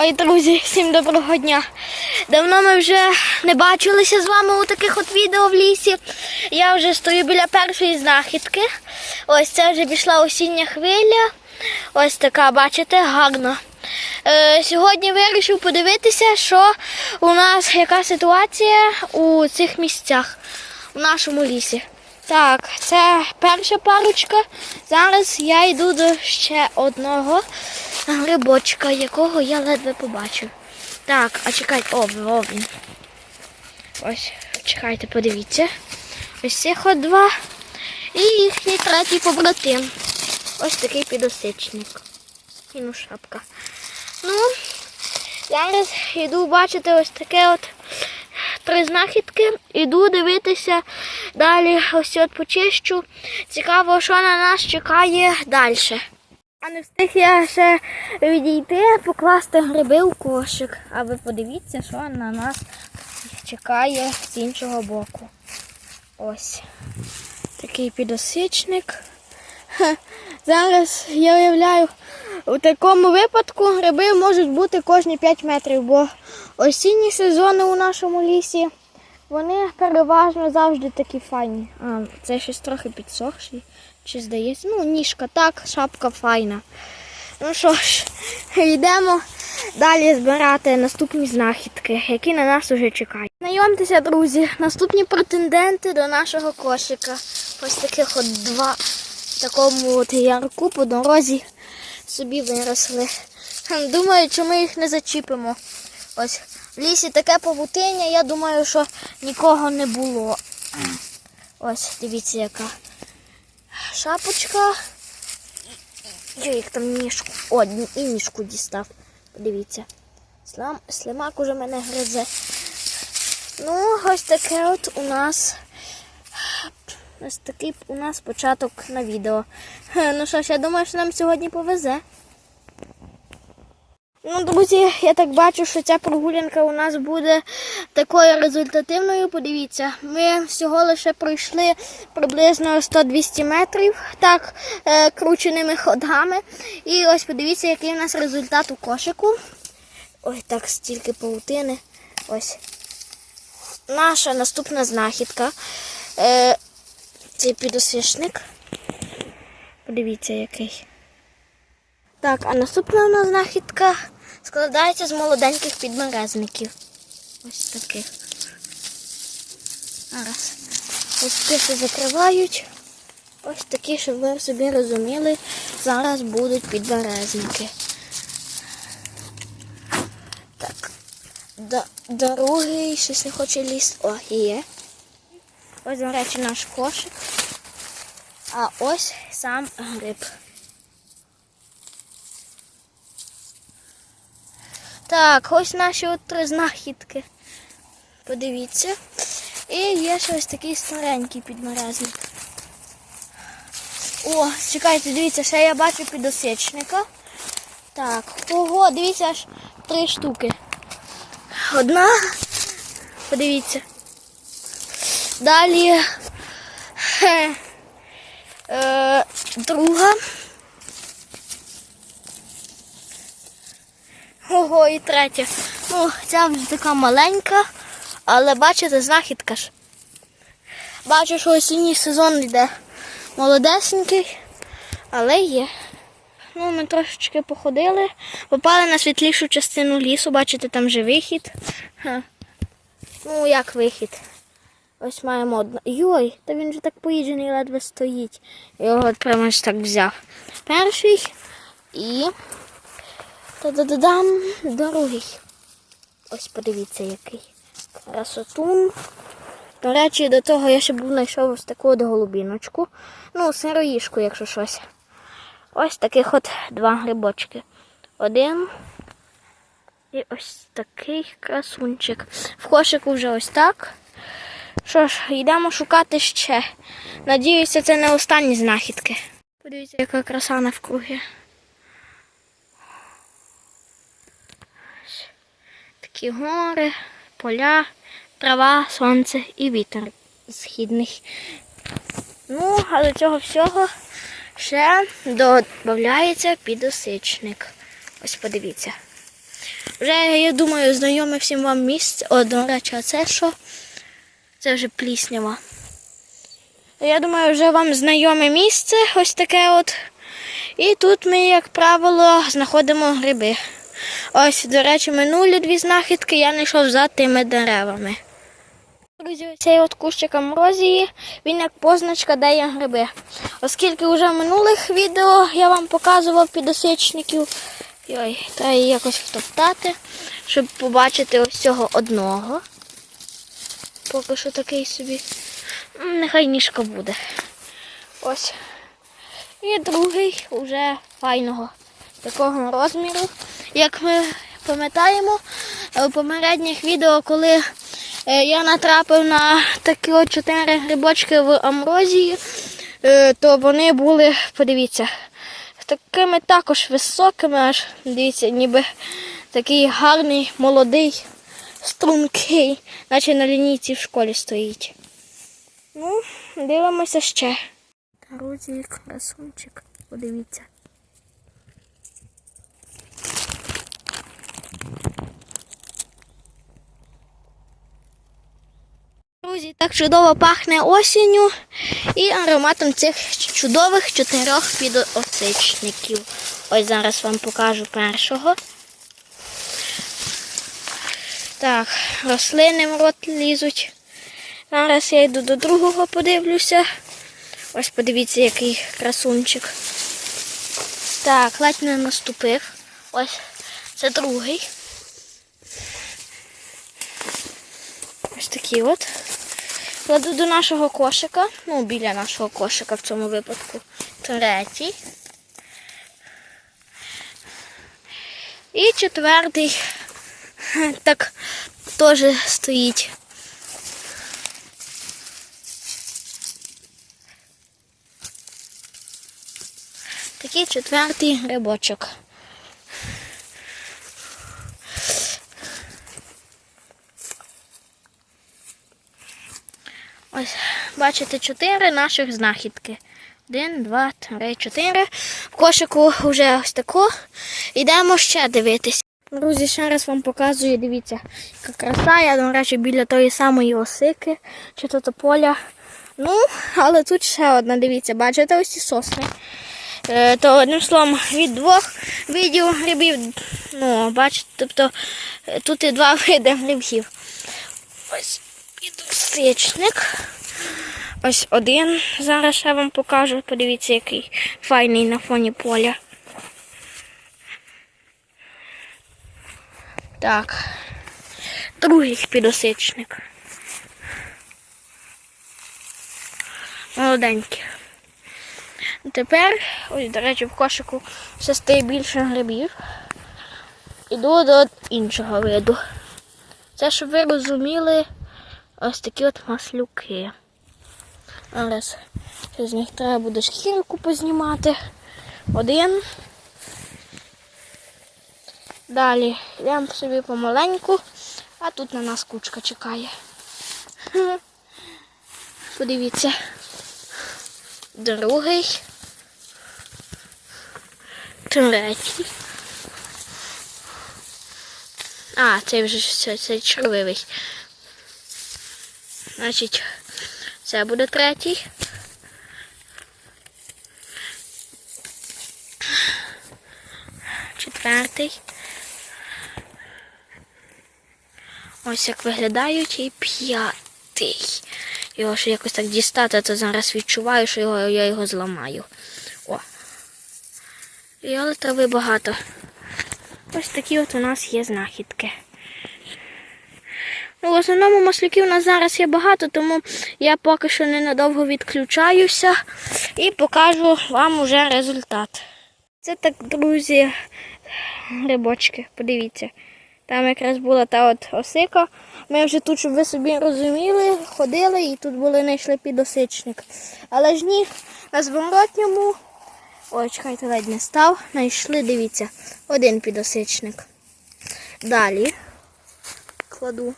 Ой, друзі, всім доброго дня. Давно ми вже не бачилися з вами у таких от відео в лісі. Я вже стою біля першої знахідки. Ось це вже пішла осіння хвиля. Ось така, бачите, гарно. Е, сьогодні вирішив подивитися, що у нас яка ситуація у цих місцях, у нашому лісі. Так, це перша парочка. Зараз я йду до ще одного грибочка, якого я ледве побачив. Так, а чекайте, о, о він. Ось, чекайте, подивіться. Ось цих от два. І їхній третій побратим. Ось такий підосичник. І ну шапка. Ну, зараз йду бачити ось таке от три знахідки. Іду дивитися далі. Ось от почищу. Цікаво, що на нас чекає далі. А не встиг я ще відійти, покласти гриби у кошик. А ви подивіться, що на нас чекає з іншого боку. Ось. Такий підосичник. Зараз я уявляю, у такому випадку гриби можуть бути кожні 5 метрів, бо осінні сезони у нашому лісі, вони переважно завжди такі файні. А, це щось трохи підсохший. Чи здається? Ну, ніжка так, шапка файна. Ну що ж, йдемо далі збирати наступні знахідки, які на нас уже чекають. Знайомтеся, друзі, наступні претенденти до нашого кошика. Ось таких от два в такому от ярку по дорозі собі виросли. Думаю, що ми їх не зачіпимо. Ось в лісі таке павутиння, я думаю, що нікого не було. Ось, дивіться, яка шапочка. Йой, як там ніжку. О, і ніжку дістав. Подивіться. Слам, слимак уже мене гризе. Ну, ось таке от у нас. Ось такий у нас початок на відео. Ну що ж, я думаю, що нам сьогодні повезе. Ну, друзі, я так бачу, що ця прогулянка у нас буде такою результативною. Подивіться, ми всього лише пройшли приблизно 100-200 метрів так, е, крученими ходами. І ось подивіться, який у нас результат у кошику. Ой, так, стільки паутини. Ось. Наша наступна знахідка. Е, цей підосвічник. Подивіться, який. Так, а наступна у нас знахідка складається з молоденьких підмерезників. Ось таких. Зараз. Ось такі закривають. Ось такі, щоб ви собі розуміли, зараз будуть підберезники. Так. До, другий, щось не хоче лізти. О, є. Ось, до речі, наш кошик. А ось сам гриб. Так, ось наші от три знахідки. Подивіться. І є ще ось такий старенький підморозник. О, чекайте, дивіться, ще я бачу підосичника. Так, ого, дивіться, аж три штуки. Одна. Подивіться. Далі е, друга. Ого, і третя. Ну, ця вже така маленька, але бачите, знахідка ж. Бачу, що осінній сезон йде молодесенький, але є. Ну, ми трошечки походили, попали на світлішу частину лісу, бачите, там же вихід. Ха. Ну, як вихід? Ось маємо одну. Йой, та він же так поїджений, ледве стоїть. Його прямо ж так взяв. Перший і та-да-да-дам, другий. Ось подивіться, який. Красотун. До речі, до того я ще був знайшов ось таку от голубіночку. Ну, сироїшку, якщо щось. Ось таких от два грибочки. Один. І ось такий красунчик. В кошику вже ось так. Що ж, йдемо шукати ще. Надіюся, це не останні знахідки. Подивіться, яка краса навкруги. Такі гори, поля, трава, сонце і вітер східний. Ну, а до цього всього ще додається підосичник. Ось подивіться. Вже, я думаю, знайоме всім вам місце. О, до речі, а це що? Це вже пліснява. Я думаю, вже вам знайоме місце, ось таке от. І тут ми, як правило, знаходимо гриби. Ось, до речі, минулі дві знахідки я знайшов за тими деревами. Друзі, цей от кущик амрозії, він як позначка, де є гриби. Оскільки вже в минулих відео я вам показував підосичників, Йой, треба її якось втоптати, щоб побачити ось цього одного. Поки що такий собі. Нехай ніжка буде. Ось. І другий уже файного такого розміру. Як ми пам'ятаємо, е, у попередніх відео, коли е, я натрапив на такі от чотири грибочки в амрозії, е, то вони були, подивіться, такими також високими, аж дивіться, ніби такий гарний, молодий, стрункий, наче на лінійці в школі стоїть. Ну, дивимося ще. Друзі, красунчик, подивіться. Друзі, так чудово пахне осінню і ароматом цих чудових чотирьох підосичників. Ось зараз вам покажу першого. Так, рослини в рот лізуть. Зараз я йду до другого, подивлюся. Ось подивіться, який красунчик. Так, ледь не наступив. Ось це другий. Ось такий от. Кладу до нашого кошика, ну, біля нашого кошика в цьому випадку. Третій. І четвертий так теж стоїть. Такий четвертий грибочок. Ось, бачите, чотири наших знахідки. Один, два, три, чотири. В кошику вже ось тако. Йдемо ще дивитись. Друзі, ще раз вам показую, дивіться, яка краса. Я, до речі, біля тої самої осики, чи то поля. Ну, але тут ще одна, дивіться, бачите ось ці сосни. Е, то одним словом, від двох видів грибів, ну, бачите, тобто е, тут і два види грибів. Ось підосичник. Ось один. Зараз ще вам покажу. Подивіться, який файний на фоні поля. Так. Другий підосичник. Молоденький. Тепер, ось, до речі, в кошику все стає більше грибів. Іду до іншого виду. Це, щоб ви розуміли, ось такі от маслюки. Зараз з них треба буде шкірку познімати. Один. Далі йдемо собі помаленьку, а тут на нас кучка чекає. Подивіться. Другий. Третій. А, це вже це, це червивий. Значить, це буде третій. Четвертий. Ось як виглядають і п'ятий. Його ще якось так дістати, то зараз відчуваю, що його, я його зламаю. О. І але трави багато. Ось такі от у нас є знахідки. Ну, в основному маслюків у нас зараз є багато, тому я поки що ненадовго відключаюся і покажу вам уже результат. Це так, друзі, грибочки, подивіться. Там якраз була та от осика. Ми вже тут, щоб ви собі розуміли, ходили і тут були знайшли підосичник. Але ж ні, на зворотньому, ой, чекайте, ледь не став, знайшли, дивіться, один підосичник. Далі кладу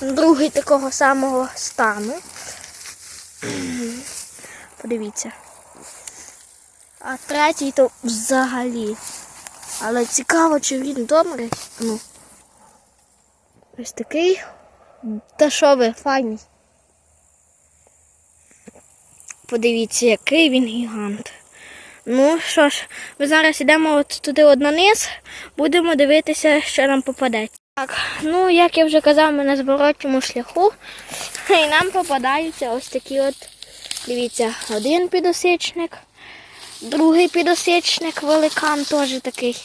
другий такого самого стану. Подивіться. А третій то взагалі. Але цікаво, чи він добрий. Ну, Ось такий. Та файний. Подивіться, який він гігант. Ну що ж, ми зараз йдемо от туди от на будемо дивитися, що нам попадеться. Так, ну як я вже казав, ми на зворотньому шляху. І нам попадаються ось такі от, дивіться, один підосичник, другий підосичник, великан теж такий.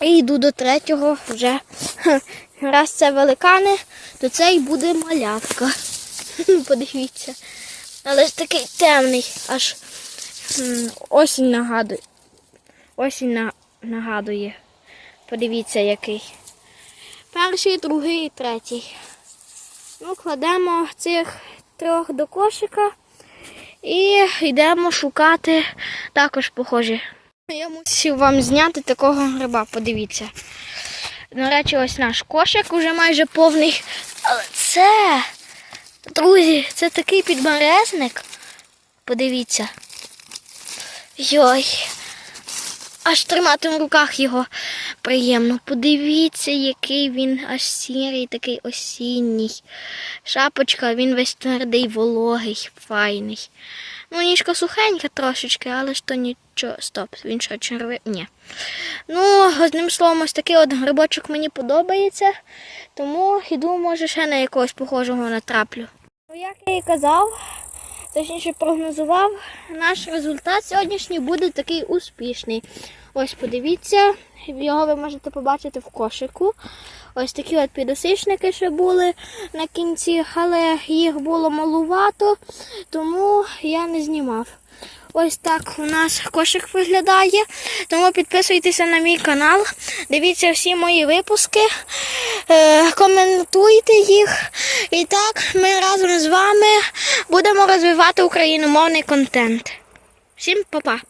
І йду до третього вже. Раз це великани, то цей буде малявка. Подивіться. Але ж такий темний, аж осінь нагадує. Осінь на- нагадує. Подивіться, який. Перший, другий і третій. Ну, кладемо цих трьох до кошика і йдемо шукати також похожі. Я мусив вам зняти такого гриба, подивіться. До речі, ось наш кошик уже майже повний. Але це, друзі, це такий підберезник. Подивіться. Йой. Аж тримати в руках його приємно. Подивіться, який він аж сірий, такий осінній. Шапочка, він весь твердий, вологий, файний. Ну, ніжка сухенька трошечки, але ж то нічого. Стоп, він що, червий? Ні. Ну, одним словом, ось такий от грибочок мені подобається, тому іду, може, ще на якогось похожого натраплю. Ну, як я і казав, точніше прогнозував, наш результат сьогоднішній буде такий успішний. Ось подивіться, його ви можете побачити в кошику. Ось такі от підосичники ще були на кінці, але їх було малувато, тому я не знімав. Ось так у нас кошик виглядає. Тому підписуйтеся на мій канал, дивіться всі мої випуски, е, коментуйте їх. І так ми разом з вами будемо розвивати україномовний контент. Всім па-па!